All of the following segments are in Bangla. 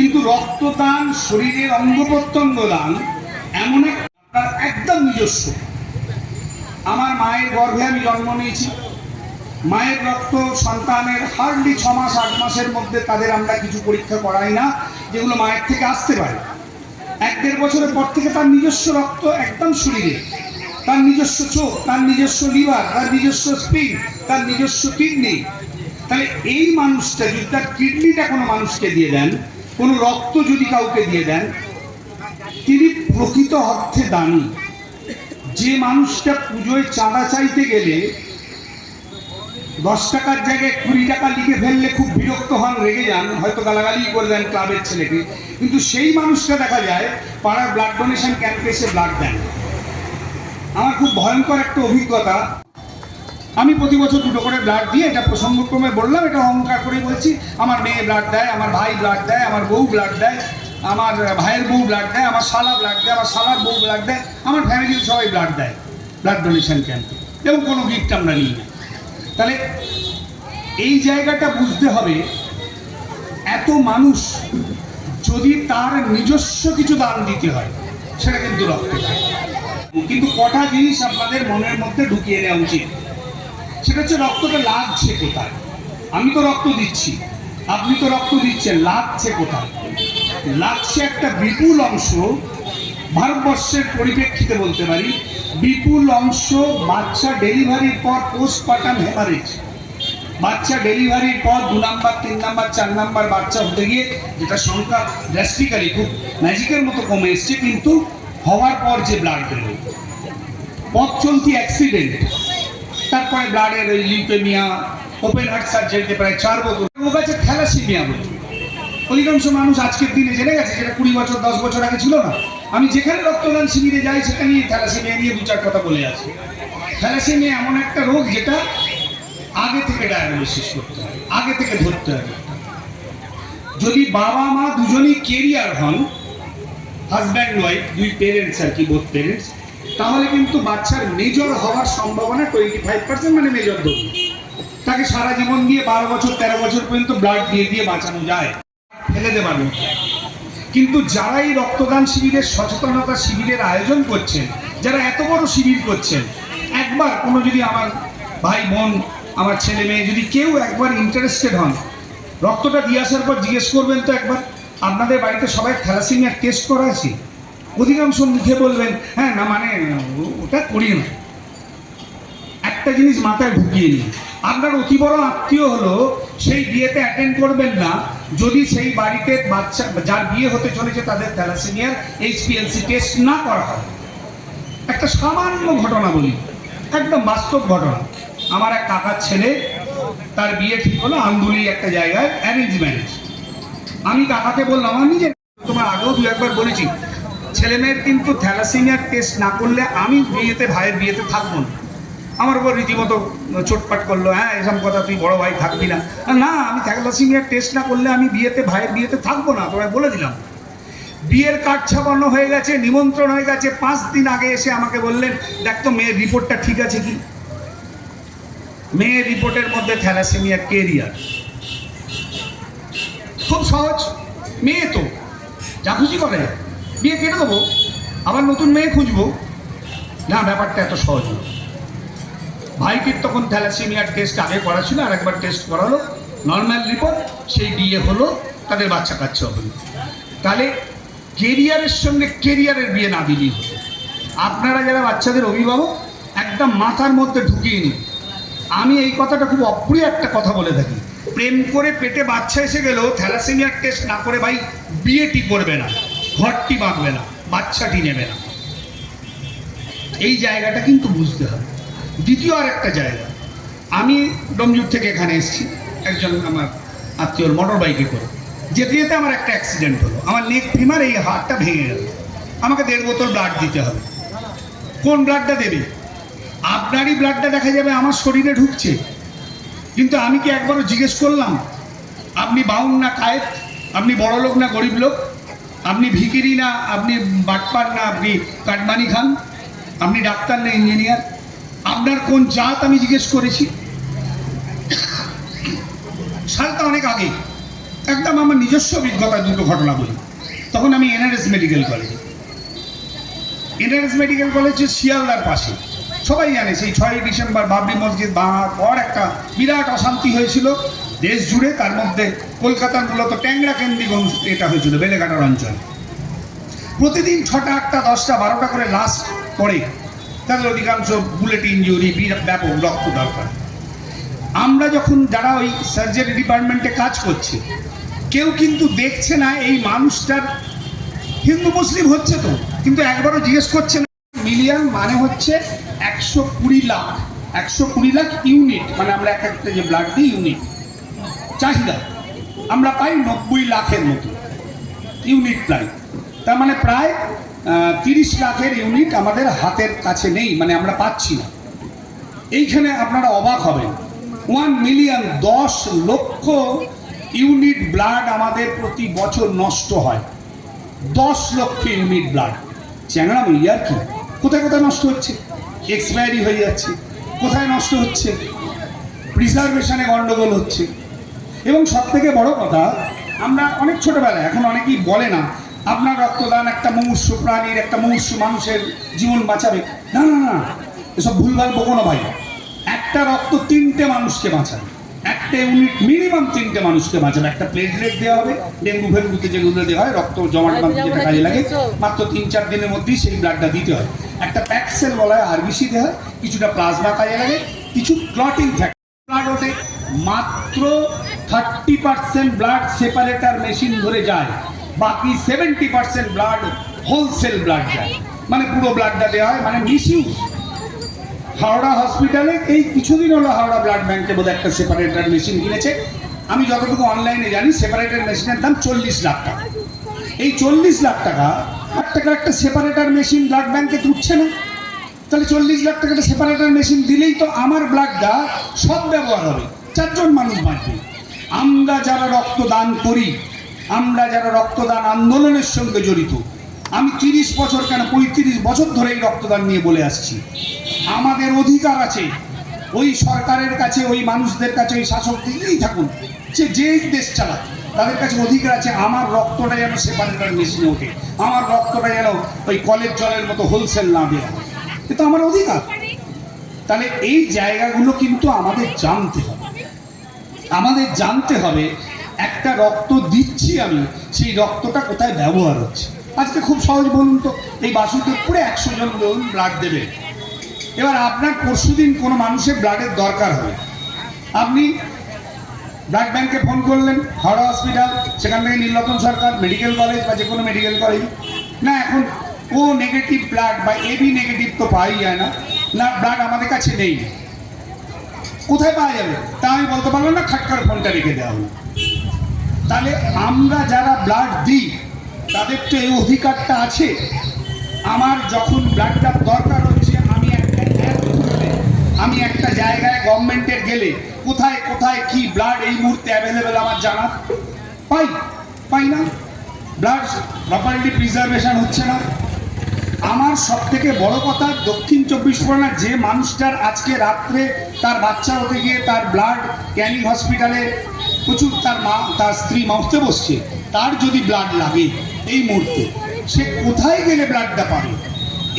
কিন্তু রক্তদান, শরীরের অঙ্গ প্রত্যঙ্গ দান এমন একদম নিজস্ব। আমার মায়ের গর্ভে আমি জন্ম নিয়েছি। মায়ের রক্ত সন্তানের হার্ডলি ছ মাস, আট মাসের মধ্যে তাদের আমরা কিছু পরীক্ষা করাই না, যেগুলো মায়ের থেকে আসতে পারে। এক দেড় বছরের পর থেকে তার নিজস্ব রক্ত একদম শরীরে। তার নিজস্ব চোখ, তার নিজস্ব লিভার তার নিজস্ব স্পিন তার নিজস্ব কিডনি তাহলে এই মানুষটা যদি তার কিডনিটা কোনো মানুষকে দিয়ে দেন কোনো রক্ত যদি কাউকে দিয়ে দেন, তিনি প্রকৃত অর্থে দানি যে মানুষটা পুজোয় চাঁদা চাইতে গেলে দশ টাকার জায়গায় কুড়ি টাকা লিখে ফেললে খুব বিরক্ত হন, রেগে যান, হয়তো গালাগালি করে দেন ক্লাবের ছেলেকে। কিন্তু সেই মানুষটা দেখা যায়, পাড়ার ব্লাড ডোনেশন ক্যাম্পে এসে ব্লাড দেন। আমার খুব ভয়ঙ্কর একটা অভিজ্ঞতা। আমি প্রতি বছর দুটো করে ব্লাড দিয়ে এটা প্রসঙ্গক্রমে বললাম, এটা অহংকার করে বলছি। আমার মেয়ে ব্লাড দেয়, আমার ভাই ব্লাড দেয়, আমার বউ ব্লাড দেয়, আমার ভাইয়ের বউ ব্লাড দেয়, আমার শালা ব্লাড দেয়, আমার শালার বউ ব্লাড দেয়, আমার ফ্যামিলির সবাই ব্লাড দেয়, ব্লাড ডোনেশন ক্যাম্পে এবং কোনো গিফট আমরা নিই না। তাহলে এই জায়গাটা বুঝতে হবে, এত মানুষ যদি তার নিজস্ব কিছু দান দিতে হয়, সেটা কিন্তু রক্ত কিন্তু কটা জিনিস আপনাদের মনের মধ্যে ঢুকিয়ে নেওয়া উচিত। সেটা হচ্ছে রক্তটা লাগছে কোথায়? আমি তো রক্ত দিচ্ছি। আপনি তো রক্ত দিচ্ছেন, লাগছে কোথায়? লাগছে একটা বিপুল অংশ ভারতবর্ষের পরিপ্রেক্ষিতে বলতে পারি, বিপুল অংশ বাচ্চা ডেলিভারির পর পোস্টপার্টাম হেমারেজ বাচ্চা ডেলিভারির পর দু নাম্বার, তিন নাম্বার, চার নাম্বার বাচ্চা হতে গিয়ে যেটা সংখ্যা ড্রাস্টিক্যালি খুব ম্যাজিকের মতো কমে এসছে, কিন্তু হওয়ার পর যে ব্লাড বেরোয়। পথ চলতি অ্যাক্সিডেন্ট তারপরে ব্লাডের ওই লিউকেমিয়া, ওপেন হার্ট সার্জারিতে প্রায় চার বছর। রোগ আছে থ্যালাসিমিয়া বলে। অধিকাংশ মানুষ আজকের দিনে জেনে গেছে যেটা কুড়ি বছর, দশ বছর আগে ছিল না। আমি যেখানে রক্তদান শিবিরে যাই, সেখানেই থ্যালাসিমিয়া নিয়ে দু চার কথা বলে আছি থ্যালাসিমিয়া এমন একটা রোগ যেটা আগে থেকে ডায়াগনোসিস করতে হয়, আগে থেকে ধরতে হবে যদি বাবা মা দুজনেই কেরিয়ার হন হাজব্যান্ড ওয়াইফ দুই পেরেন্টস আর কি বোধ পেরেন্টস তাহলে কিন্তু বাচ্চার মেজর হওয়ার সম্ভাবনা টোয়েন্টি ফাইভ পার্সেন্ট মানে মেজর ধরুন। তাকে সারা জীবন দিয়ে বারো বছর, তেরো বছর পর্যন্ত ব্লাড দিয়ে দিয়ে বাঁচানো যায়। ফেলে মতো। কিন্তু যারা এই রক্তদান শিবিরের সচেতনতা শিবিরের আয়োজন করছেন, যারা এত বড় শিবির করছেন, একবার কোনো যদি আমার ভাই, বোন, আমার ছেলে মেয়ে যদি কেউ একবার ইন্টারেস্টেড হন, রক্তটা দিয়ে আসার পর জিজ্ঞেস করবেন তো একবার, আপনাদের বাড়িতে সবাই থ্যালাসিমিয়ার টেস্ট করা আছে? অধিকাংশ মুখে বলবেন হ্যাঁ না মানে ওটা করি না। একটা জিনিস মাথায় ঢুকিয়ে নিন। আপনার অতি বড় আত্মীয় হলো, সেই বিয়েতে অ্যাটেন্ড করবেন না। যদি সেই বাড়িতে বাচ্চা, যার বিয়ে হতে চলেছে তাদের থ্যালাসেমিয়ার এইচপিএলসি টেস্ট না করা হয়। একটা সামান্য ঘটনা বলি, একদম বাস্তব ঘটনা। আমার এক কাকার ছেলে, তার বিয়ে ঠিক হলো আন্দুলি একটা জায়গায় অ্যারেঞ্জ ম্যারেজ আমি কাকাকে বললাম, আমি নিজে তোমার আগেও দু একবার বলেছি ছেলে মেয়ের কিন্তু থ্যালাসেমিয়ার টেস্ট না করলে আমি বিয়েতে, ভাইয়ের বিয়েতে থাকব না। আমার উপর রীতিমতো চোটপাট করল হ্যাঁ এসব কথা তুই বড় ভাই থাকবি না। না আমি থ্যালাসেমিয়ার টেস্ট না করলে আমি বিয়েতে, ভাইয়ের বিয়েতে থাকব না। তোমায় বলে দিলাম। বিয়ের কার্ড ছাপানো হয়ে গেছে, নিমন্ত্রণ হয়ে গেছে। পাঁচ দিন আগে এসে আমাকে বললেন, দেখ তো, মেয়ের রিপোর্টটা ঠিক আছে কি? মেয়ের রিপোর্টের মধ্যে থ্যালাসেমিয়া কেরিয়ার। খুব সহজ, মেয়ে তো, যা খুশি করে। বিয়ে কেটে দেবো, আবার নতুন মেয়ে খুঁজবো। না, ব্যাপারটা এত সহজ না ভাইটির তখন থ্যালাসেমিয়ার টেস্ট আগে করা ছিল আর একবার টেস্ট করালো। নর্মাল রিপোর্ট সেই বিয়ে হলো, তাদের বাচ্চা কাচ্চা হলো তাহলে কেরিয়ারের সঙ্গে কেরিয়ারের বিয়ে না দিলেই হতো আপনারা যারা বাচ্চাদের অভিভাবক, একদম মাথার মধ্যে ঢুকিয়ে নিন। আমি এই কথাটা খুব অপ্রিয় একটা কথা বলে থাকি। প্রেম করে পেটে বাচ্চা এসে গেলেও থ্যালাসেমিয়ার টেস্ট না করে ভাই বিয়েটি করবে না। ঘরটি বাঁধবে না, বাচ্চাটি নেবে না। এই জায়গাটা কিন্তু বুঝতে হবে। দ্বিতীয় আর একটা জায়গা। আমি ডমজুর থেকে এখানে এসেছি, একজন আমার আত্মীয়র মোটর বাইকে করে। যেতে যেতে আমার একটা অ্যাক্সিডেন্ট হলো, আমার নেক ফিমার এই হাতটা ভেঙে গেল। আমাকে দেড় বোতল ব্লাড দিতে হবে। কোন ব্লাডটা দেবে? আপনারই ব্লাডটা দেখা যাবে, আমার শরীরে ঢুকছে। কিন্তু আমি কি একবারও জিজ্ঞেস করলাম, আপনি বাউন না কায়েত? আপনি বড় লোক না গরিব লোক? আপনি ভিকিরি না, আপনি বাটপার না, আপনি কাটমানি খান, আপনি ডাক্তার না, ইঞ্জিনিয়ার। আপনার কোন জাত আমি জিজ্ঞেস করেছি? সালটা অনেক আগে। একদম আমার নিজস্ব অভিজ্ঞতা, দুটো ঘটনা বলি। তখন আমি এনআরএস মেডিকেল কলেজে। এনআরএস মেডিকেল কলেজ হচ্ছে শিয়ালদার পাশে। সবাই জানে, সেই ছয়ই ডিসেম্বর বাবরি মসজিদ ভাঙার পর একটা বিরাট অশান্তি হয়েছিল। দেশ জুড়ে তার মধ্যে কলকাতার মূলত ট্যাংরা কেন্দ্রিক এটা হয়েছিল, বেলেঘাটার অঞ্চলে। প্রতিদিন ছটা, আটটা, দশটা, বারোটা করে লাশ পড়ে। তাদের অধিকাংশ বুলেট ইঞ্জুরি ব্যাপক রক্ত দরকার। আমরা যখন যারা ওই সার্জারি ডিপার্টমেন্টে কাজ করছে, কেউ কিন্তু দেখছে না এই মানুষটার হিন্দু মুসলিম হচ্ছে তো, কিন্তু একবারও জিজ্ঞেস করছে না মিলিয়ন মানে হচ্ছে একশো কুড়ি লাখ, একশো কুড়ি লাখ ইউনিট মানে আমরা এক একটা যে ব্লাড দিই ইউনিট চাহিদা। আমরা পাই নব্বই লাখের মতো ইউনিট প্রায়। তার মানে প্রায় তিরিশ লাখের ইউনিট আমাদের হাতের কাছে নেই মানে আমরা পাচ্ছি না। এইখানে আপনারা অবাক হবেন। ওয়ান মিলিয়ন দশ লক্ষ ইউনিট ব্লাড আমাদের প্রতি বছর নষ্ট হয়। দশ লক্ষ ইউনিট ব্লাড। চ্যাংড়া ইয়ার কি? কোথায় কোথায় নষ্ট হচ্ছে? এক্সপায়ারি হয়ে যাচ্ছে। কোথায় নষ্ট হচ্ছে? প্রিজার্ভেশনে গন্ডগোল হচ্ছে। এবং সব থেকে বড় কথা আমরা অনেক ছোটবেলায় এখন অনেকেই বলে না আপনার রক্তদান একটা মুমূর্ষ প্রাণীর একটা মুমূর্ষ মানুষের জীবন বাঁচাবে। না না না এসব ভুলভাল বকোনো ভাই। একটা রক্ত তিনটে মানুষকে বাঁচাবে। একটা ইউনিট মিনিমাম তিনটে মানুষকে বাঁচাবে। একটা প্লেটলেট দেওয়া হবে ডেঙ্গু ফেঙ্গুতে যেগুলো দেওয়া হয় রক্ত জমাট বাঁধতে যেটা কাজে লাগে মাত্র তিন চার দিনের মধ্যেই সেই ব্লাডটা দিতে হয়। একটা প্যাক্সেল বলা হয় আরবিসি দেওয়া হয় কিছুটা প্লাজমা কাজে লাগে কিছু ক্লটিং থাকে ব্লাড ওঠে মাত্র thirty percent blood separator machine ধরে যায়। বাকি seventy percent blood wholesale blood যায়। মানে পুরো ব্লাডটা দেওয়া হয় মানে মিসইউজ হাওড়া হসপিটালে এই কিছুদিন হলো হাওড়া ব্লাড ব্যাংকে বোধহয় একটা সেপারেটার মেশিন কিনেছে। আমি যতটুকু অনলাইনে জানি, সেপারেটার মেশিনের দাম চল্লিশ লাখ টাকা। এই চল্লিশ লাখ টাকা লাখ টাকার একটা সেপারেটার মেশিন ব্লাড ব্যাংকে তুলছে না। তাহলে চল্লিশ লাখ টাকাটা সেপারেটার মেশিন দিলেই তো আমার ব্লাডটা সব ব্যবহার হবে। চারজন মানুষ বাঁচবে। আমরা যারা রক্তদান করি, আমরা যারা রক্তদান আন্দোলনের সঙ্গে জড়িত, আমি তিরিশ বছর কেন পঁয়ত্রিশ বছর ধরে এই রক্তদান নিয়ে বলে আসছি। আমাদের অধিকার আছে, ওই সরকারের কাছে, ওই মানুষদের কাছে, ওই শাসক দিলেই থাকুন সে যে দেশ চালাক, তাদের কাছে অধিকার আছে, আমার রক্তটা যেন সেপারেটার মেশিনে ওঠে, আমার রক্তটা যেন ওই কলের জলের মতো হোলসেল না দেওয়া এ তো আমার অধিকার। তাহলে এই জায়গাগুলো কিন্তু আমাদের জানতে হবে। আমাদের জানতে হবে, একটা রক্ত দিচ্ছি আমি, সেই রক্তটা কোথায় ব্যবহার হচ্ছে? আজকে খুব সহজ বলুন তো, এই বাসুদেবপুরে একশো জন বলুন ব্লাড দেবে। এবার আপনার পরশুদিন কোনো মানুষের ব্লাডের দরকার হবে। আপনি ব্লাড ব্যাংকে ফোন করলেন, হাওড়া হসপিটাল সেখান থেকে নীলরতন সরকার মেডিকেল কলেজ বা যে কোনো মেডিকেল কলেজ না, এখন ও নেগেটিভ ব্লাড বা এবি নেগেটিভ তো পাওয়াই যায় না। না ব্লাড আমাদের কাছে নেই। কোথায় পাওয়া যাবে? তা আমি বলতে পারলাম না খাটকার ফোনটা রেখে দেওয়া হলো তাহলে আমরা যারা ব্লাড দিই, তাদের তো এই অধিকারটা আছে। আমার যখন ব্লাডটার দরকার হচ্ছে, আমি একটা আমি একটা জায়গায় গভর্নমেন্টের গেলে, কোথায় কোথায় কি ব্লাড এই মুহূর্তে অ্যাভেলেবেল আমার জানা? পাই পাই না? ব্লাড প্রপারলি প্রিজার্ভেশন হচ্ছে না। আমার সব থেকে বড় কথা, দক্ষিণ চব্বিশ পরগনার যে মানুষটার আজকে রাত্রে তার বাচ্চা হতে গিয়ে তার ব্লাড ক্যানিং হসপিটালে প্রচুর তার মা, তার স্ত্রী মাউসতে বসছে, তার যদি ব্লাড লাগে এই মুহূর্তে, সে কোথায় গেলে ব্লাডটা পাবে?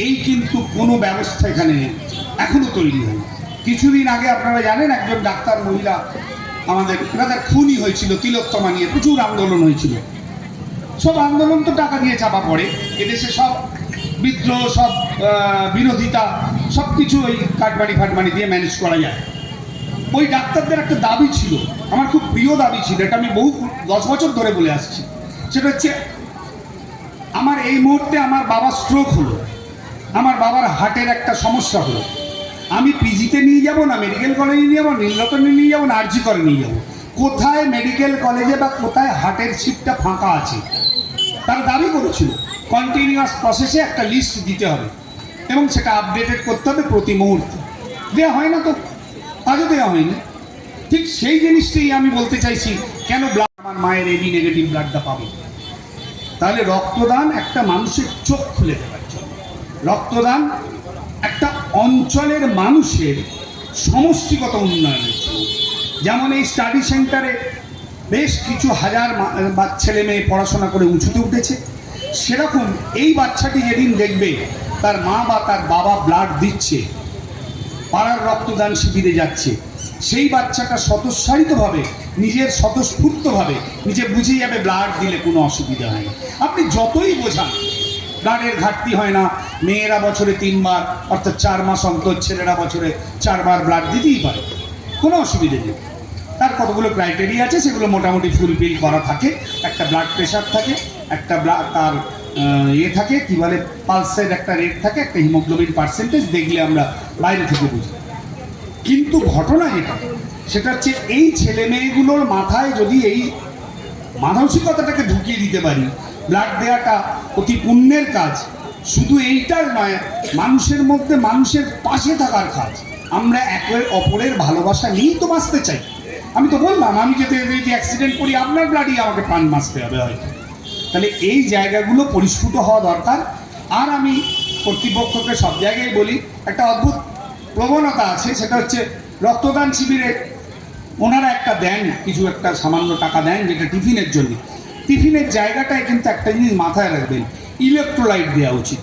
এই কিন্তু কোনো ব্যবস্থা এখানে নেই এখনও তৈরি হয়নি। কিছুদিন আগে আপনারা জানেন, একজন ডাক্তার মহিলা আমাদের, তাদের খুনই হয়েছিল, তিলোত্তমা নিয়ে প্রচুর আন্দোলন হয়েছিল। সব আন্দোলন তো টাকা দিয়ে চাপা পড়ে, এদেশে সব বিদ্রোহ, সব বিরোধিতা সব কিছু ওই কাটবাড়ি ফাটবাড়ি দিয়ে ম্যানেজ করা যায়। ওই ডাক্তারদের একটা দাবি ছিল, আমার খুব প্রিয় দাবি ছিল, এটা আমি বহু, দশ বছর ধরে বলে আসছি। সেটা হচ্ছে, আমার এই মুহূর্তে আমার বাবা স্ট্রোক হলো, আমার বাবার হার্টের একটা সমস্যা হলো। আমি পিজিতে নিয়ে যাব না মেডিকেল কলেজে নিয়ে যাব নীলরতনে নিয়ে যাব না আরজি করে নিয়ে যাব। কোথায় মেডিকেল কলেজে বা কোথায় হার্টের সিটটা ফাঁকা আছে? তারা দাবি করেছিল। কন্টিনিউয়াস প্রসেসে একটা লিস্ট দিতে হবে এবং সেটা আপডেটেড করতে হবে প্রতি মুহূর্তে। দেওয়া হয় না তো? আজও দেওয়া হয়নি। ঠিক সেই জিনিসটাই আমি বলতে চাইছি, কেন ব্লাড আমার মায়ের এবি নেগেটিভ ব্লাডটা পাবে? তাহলে রক্তদান একটা মানুষের চোখ খুলে দেওয়ার জন্য। রক্তদান একটা অঞ্চলের মানুষের সমষ্টিগত উন্নয়নের জন্য। যেমন এই স্টাডি সেন্টারে বেশ কিছু হাজার ছেলে মেয়ে পড়াশোনা করে উঁচুতে উঠেছে। সেরকম এই বাচ্চাটি যেদিন দেখবে, তার মা বা তার বাবা ব্লাড দিচ্ছে, পাড়ার রক্তদান শিবিরে যাচ্ছে। সেই বাচ্চাটা স্বতঃসারিতভাবে নিজের স্বতঃস্ফূর্তভাবে, নিজে বুঝে যাবে ব্লাড দিলে কোনো অসুবিধা হয় আপনি যতই বোঝান ব্লাডের ঘাটতি হয় না। মেয়েরা বছরে তিনবার, অর্থাৎ চার মাস অন্তর ছেলেরা বছরে চারবার ব্লাড দিতেই পারে। কোনো অসুবিধে নেই। কতগুলো ক্রাইটেরিয়া আছে, সেগুলো মোটামুটি ফুলফিল করা থাকে। একটা ব্লাড প্রেশার থাকে, একটা তার ইয়ে থাকে, কি বলে পালসের একটা রেট থাকে, একটা হিমোগ্লোবিন পার্সেন্টেজ দেখলে আমরা বাইরে থেকে বুঝি। কিন্তু ঘটনা যেটা সেটা হচ্ছে এই ছেলে মেয়েগুলোর মাথায় যদি এই মানসিকতাটাকে ঢুকিয়ে দিতে পারি ব্লাড দেওয়াটা অতি পুণ্যের কাজ, শুধু এইটার নয়, মানুষের মধ্যে মানুষের পাশে থাকার কাজ। আমরা একে অপরের ভালোবাসা নিয়েই তো বাঁচতে চাই। আমি তো বললাম, আমি যদি যদি অ্যাক্সিডেন্ট করি, আপনার ব্লাডই আমাকে প্রাণ বাঁচতে হবে হয়তো। তাহলে এই জায়গাগুলো পরিস্ফুট হওয়া দরকার। আর আমি কর্তৃপক্ষকে সব জায়গায় বলি, একটা অদ্ভুত প্রবণতা আছে, সেটা হচ্ছে রক্তদান শিবিরে ওনারা একটা দেন, কিছু একটা সামান্য টাকা দেন, যেটা টিফিনের জন্য। টিফিনের জায়গাটায় কিন্তু একটা জিনিস মাথায় রাখবেন ইলেকট্রোলাইট দেওয়া উচিত।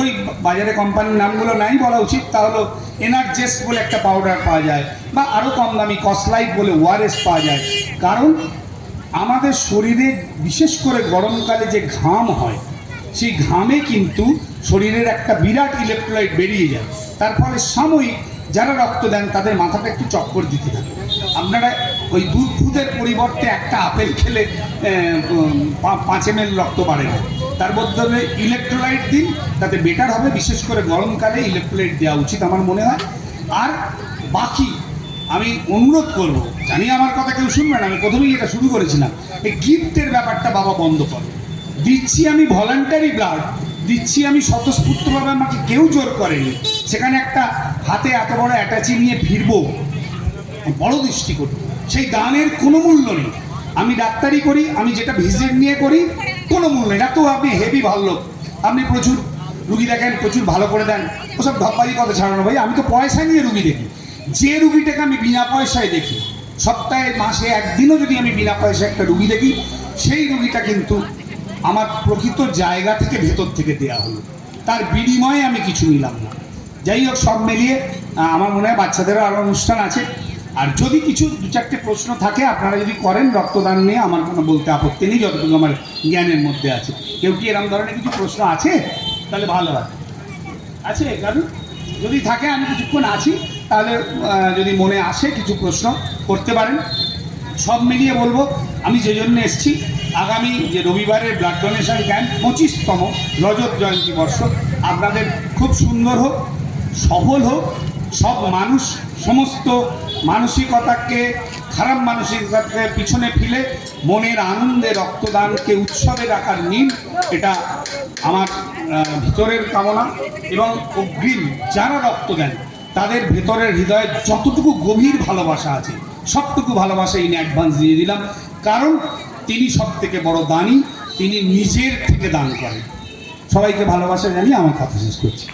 ওই বাজারে কোম্পানির নামগুলো নাই বলা উচিত, তা হলো এনার্জেস্ট বলে একটা পাউডার পাওয়া যায়, বা আরও কম দামি কসলাইট বলে ওয়ারেস পাওয়া যায়। কারণ আমাদের শরীরে বিশেষ করে গরমকালে যে ঘাম হয়, সেই ঘামে কিন্তু শরীরের একটা বিরাট ইলেকট্রোলাইট বেরিয়ে যায়। তার ফলে সাময়িক যারা রক্ত দেন, তাদের মাথাটা একটু চক্কর দিতে থাকে। আপনারা ওই দুধ ফুদের পরিবর্তে একটা আপেল খেলে পাঁচ এম রক্ত বাড়ে না। তার বদলে ইলেকট্রোলাইট দিন, তাতে বেটার হবে, বিশেষ করে গরমকালে ইলেকট্রোলাইট দেওয়া উচিত আমার মনে হয়। আর বাকি, আমি অনুরোধ করব, জানি আমার কথা কেউ শুনবেন আমি প্রথমেই এটা শুরু করেছিলাম, এই গিফটের ব্যাপারটা বাবা বন্ধ করো। দিচ্ছি আমি ভলান্টারি ব্লাড দিচ্ছি আমি স্বতঃস্ফূর্তভাবে আমাকে কেউ জোর করেনি। সেখানে একটা হাতে এত বড় অ্যাটাচি নিয়ে ফিরবো, বড় দৃষ্টি করি সেই দানের কোনো মূল্য নেই। আমি ডাক্তারি করি, আমি যেটা ভিজিট নিয়ে করি কোনো মূল্য নেই। তো আপনি হেভি ভালো লোক। আপনি প্রচুর রুগী দেখেন, প্রচুর ভালো করে দেন। ওসব ধপ্পারি কথা ছাড়ানো ভাই, আমি তো পয়সা নিয়ে রুগী দেখি। যে রুগীটাকে আমি বিনা পয়সায় দেখি, সপ্তাহে, মাসে, একদিনও যদি আমি বিনা পয়সায় একটা রুগী দেখি, সেই রুগীটা কিন্তু আমার প্রকৃত জায়গা থেকে ভেতর থেকে দেয়া হলো। তার বিনিময়ে আমি কিছু নিলাম না। যাই হোক, সব মিলিয়ে আমার মনে হয় বাচ্চাদেরও আরও অনুষ্ঠান আছে। আর যদি কিছু দু চারটে প্রশ্ন থাকে, আপনারা যদি করেন রক্তদান নিয়ে, আমার কোনো বলতে আপত্তি নেই, যতটুকু আমার জ্ঞানের মধ্যে আছে। কেউ কি এরকম ধরনের কিছু প্রশ্ন আছে? তাহলে ভালো হয়। আছে কারণ যদি থাকে, আমি কিছুক্ষণ আছি, তাহলে যদি মনে আসে কিছু প্রশ্ন, করতে পারেন। সব মিলিয়ে বলব, আমি যে জন্য এসেছি, আগামী যে রবিবারের ব্লাড ডোনেশন ক্যাম্প পঁচিশতম রজত জয়ন্তী বর্ষ, আপনাদের খুব সুন্দর হোক, সফল হোক, সব মানুষ, সমস্ত মানসিকতাকে, খারাপ মানসিকতাকে পিছনে ফেলে মনের আনন্দে রক্তদানকে উৎসবে রাখার নিন এটা আমার ভিতরের কামনা এবং অগ্রিম যারা রক্ত দেন, তাদের ভেতরের হৃদয়ে যতটুকু গভীর ভালোবাসা আছে, সবটুকু ভালোবাসা ইন অ্যাডভান্স দিয়ে দিলাম। কারণ তিনি সব থেকে বড় দানি, তিনি নিজের থেকে দান করেন। সবাইকে ভালোবাসা জানিয়ে আমার কথা শেষ করছি।